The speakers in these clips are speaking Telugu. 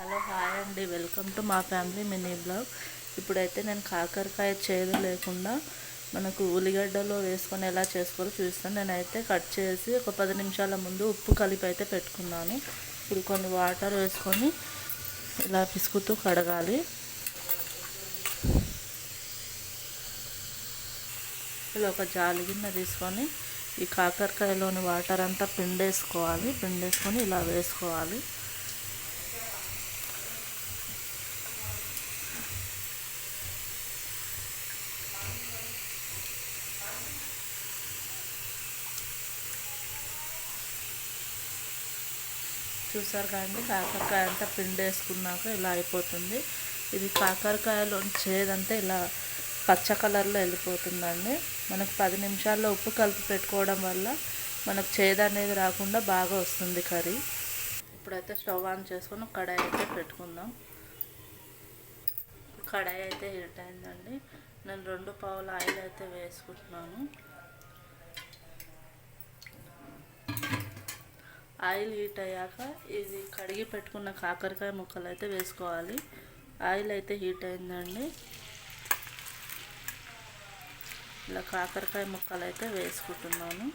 హలో హాయ్ అండి. వెల్కమ్ టు మా ఫ్యామిలీ మినీ బ్లాగ్. ఇప్పుడైతే నేను కాకరకాయ చేదు లేకుండా మనకు ఉల్లిగడ్డలో వేసుకొని ఎలా చేసుకోవాలో చూస్తాను నేనైతే కట్ చేసి ఒక పది నిమిషాల ముందు ఉప్పు కలిపి అయితే పెట్టుకున్నాను. ఇప్పుడు కొన్ని వాటర్ వేసుకొని ఇలా పిసుకుతూ కడగాలి. ఇలా ఒక జాలి గిన్నె తీసుకొని ఈ కాకరకాయలోని వాటర్ అంతా పిండేసుకోవాలి. పిండేసుకొని ఇలా వేసుకోవాలి. చూసారు కదండి కాకరకాయ అంతా పిండి వేసుకున్నాక ఇలా అయిపోతుంది. ఇది కాకరకాయలో చేదంతా ఇలా పచ్చ కలర్లో వెళ్ళిపోతుందండి. మనకు పది నిమిషాల్లో ఉప్పు కలిపి పెట్టుకోవడం వల్ల మనకు చేదు అనేది రాకుండా బాగా వస్తుంది కర్రీ. ఇప్పుడైతే స్టవ్ ఆన్ చేసుకొని కడాయి అయితే పెట్టుకుందాం. కడాయి అయితే హీట్ అయిందండి. నేను రెండు పావుల ఆయిల్ అయితే వేసుకుంటున్నాను. ఆయిల్ హీట్ అయ్యాక ఇది కడిగి పెట్టుకున్న కాకరకాయ ముక్కలు అయితే వేసుకోవాలి. ఆయిల్ అయితే హీట్ అయిందండి. ఇలా కాకరకాయ ముక్కలు అయితే వేసుకుంటున్నాను.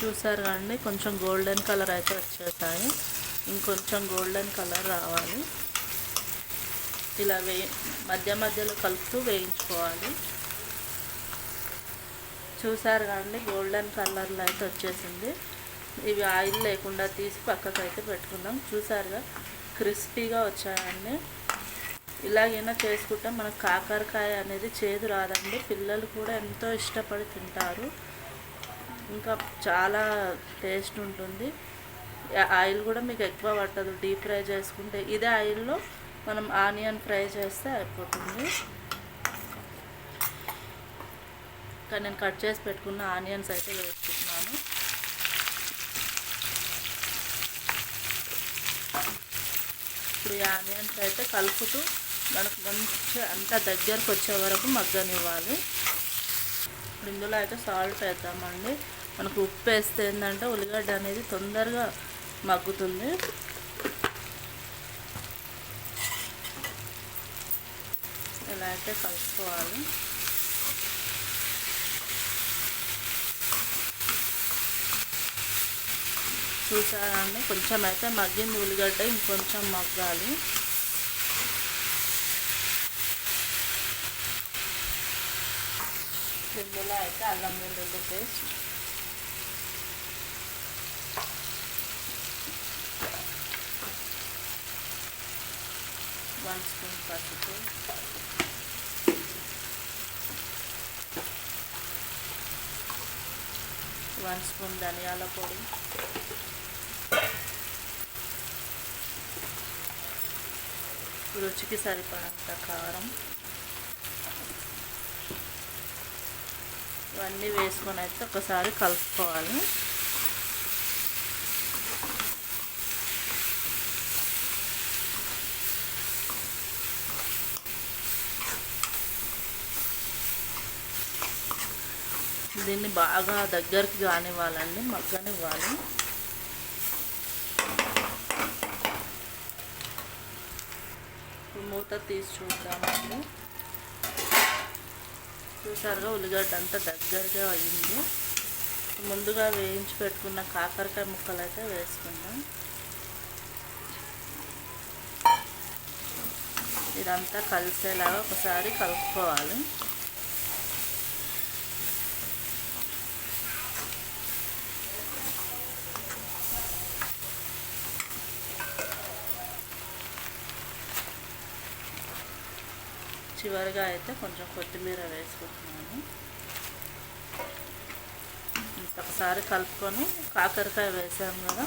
చూసారు కానీ కొంచెం గోల్డెన్ కలర్ అయితే వచ్చేసాయి. ఇంకొంచెం గోల్డెన్ కలర్ రావాలి. ఇలా వే మధ్య మధ్యలో కలుపుతూ వేయించుకోవాలి. చూసారు కండి గోల్డెన్ కలర్లో అయితే వచ్చేసింది. ఇవి ఆయిల్ లేకుండా తీసి పక్కకు అయితే పెట్టుకుందాం. చూసారుగా క్రిస్పీగా వచ్చాయండి. ఇలాగైనా చేసుకుంటే మనకు కాకరకాయ అనేది చేదు రాదండి. పిల్లలు కూడా ఎంతో ఇష్టపడి తింటారు. ఇంకా చాలా టేస్ట్ ఉంటుంది. ఆయిల్ కూడా మీకు ఎక్కువ పట్టదు. డీప్ ఫ్రై చేసుకుంటే ఇదే ఆయిల్లో మనం ఆనియన్ ఫ్రై చేస్తే అయిపోతుంది. ఇక్కడ నేను కట్ చేసి పెట్టుకున్న ఆనియన్స్ అయితే వేసుకుంటున్నాను. ఇప్పుడు ఈ ఆనియన్స్ అయితే కలుపుతూ మనకు మంచి అంతా దగ్గరకు వచ్చే వరకు మగ్గనివ్వాలి. ఇప్పుడు ఇందులో అయితే సాల్ట్ వేద్దామండి. మనకు ఉప్పు వేస్తే ఏంటంటే ఉల్లిగడ్డ అనేది తొందరగా మగ్గుతుంది. ఇలా అయితే కలుపుకోవాలి. చూసారండి? కొంచెం అయితే మగ్గింది ఉల్లిగడ్డ ఇంకొంచెం మగ్గాలి. ఇందులో అయితే అల్లం వెల్లుల్లి పేస్ట్. వన్ స్పూన్ పసుపు. వన్ స్పూన్ ధనియాల పొడి. రుచికి సరిపడంత కారం. ఇవన్నీ వేసుకొని అయితే ఒకసారి కలుపుకోవాలి. దీన్ని బాగా దగ్గరికి కానివ్వాలండి మగ్గనివ్వాలి. మూత తీసి చూద్దామండి చూసారుగా ఉల్లిగడ్డ అంతా దగ్గరగా అయ్యింది ముందుగా వేయించి పెట్టుకున్న కాకరకాయ ముక్కలు అయితే వేసుకుందాం. ఇదంతా కలిసేలాగా ఒకసారి కలుపుకోవాలి. చివరిగా అయితే కొంచెం కొత్తిమీర వేసుకుంటున్నాను. ఒకసారి కలుపుకొని కాకరకాయ వేసాం కదా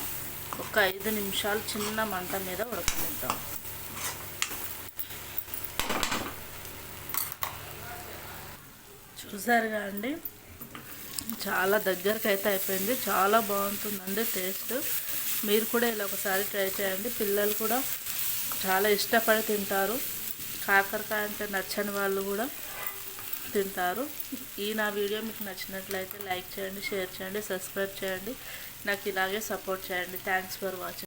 ఒక ఐదు నిమిషాలు చిన్న మంట మీద ఉడకనిద్దాం. చూసారుగా అండి? చాలా దగ్గరకు అయితే అయిపోయింది చాలా బాగుంటుందండి టేస్ట్. మీరు కూడా ఇలా ఒకసారి ట్రై చేయండి పిల్లలు కూడా చాలా ఇష్టపడి తింటారు. కాకరకాయ అంటే నచ్చని వాళ్ళు కూడా తింటారు. ఈ నా వీడియో మీకు నచ్చినట్లయితే లైక్ చేయండి షేర్ చేయండి సబ్స్క్రైబ్ చేయండి. నాకు ఇలాగే సపోర్ట్ చేయండి. Thanks for watching